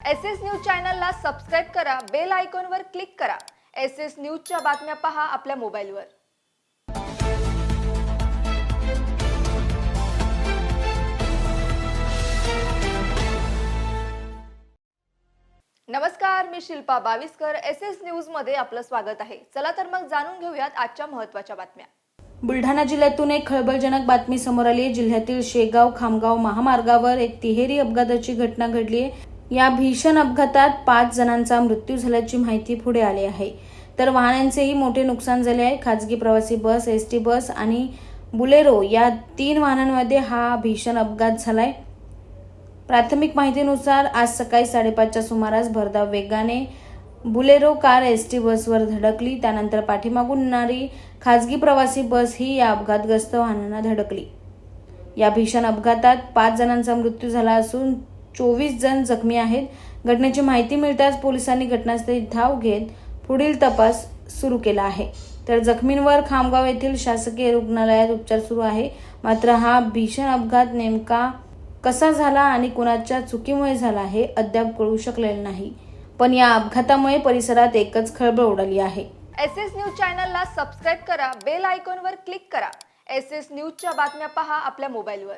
S S news चॅनलला subscribe करा bell आयकॉनवर क्लिक करा. एस एस न्यूजच्या बातम्या पहा आपल्या मोबाईलवर. नमस्कार मी शिल्पा बावीसकर. एस एस न्यूजमध्ये आपलं स्वागत आहे. चला तर मग जाणून घेऊयात आजच्या महत्त्वाच्या बातम्या. बुलढाणा जिल्ह्यातून एक खळबळजनक बातमी समोर आली आहे. जिल्ह्यातील शेगाव खामगाव महामार्गावर एक तिहेरी अपघाताची घटना घडली आहे. या भीषण अपघातात पाच जणांचा मृत्यू झाल्याची माहिती पुढे आली आहे. तर वाहनांचेही मोठे नुकसान झाले आहे. खाजगी प्रवासी बस एस टी बस आणि बुलेरो या तीन वाहनांमध्ये हा भीषण अपघात झालाय. प्राथमिक माहितीनुसार आज सकाळी साडेपाचच्या सुमारास भरधाव वेगाने बुलेरो कार एस टी बसवर धडकली. त्यानंतर पाठीमागून येणारी खाजगी प्रवासी बस ही या अपघातग्रस्त वाहनांना धडकली. या भीषण अपघातात पाच जणांचा मृत्यू झाला असून चोवीस जण जखमी आहेत. घटनेची माहिती मिळताच पोलिसांनी घटनास्थळी धाव घेत पुढील तपास सुरू केला आहे. तर जखमींवर खामगाव येथील शासकीय रुग्णालयात उपचार सुरू आहे. मात्र हा भीषण अपघात नेमका कसा झाला आणि कुणाच्या चुकीमुळे झाला हे अद्याप कळू शकलेलं नाही. पण या अपघातामुळे परिसरात एकच खळबळ उडाली आहे. एस एस न्यूज चॅनलला सबस्क्राईब करा बेल आयकॉनवर क्लिक करा. एस एस न्यूजच्या बातम्या पहा आपल्या मोबाईलवर.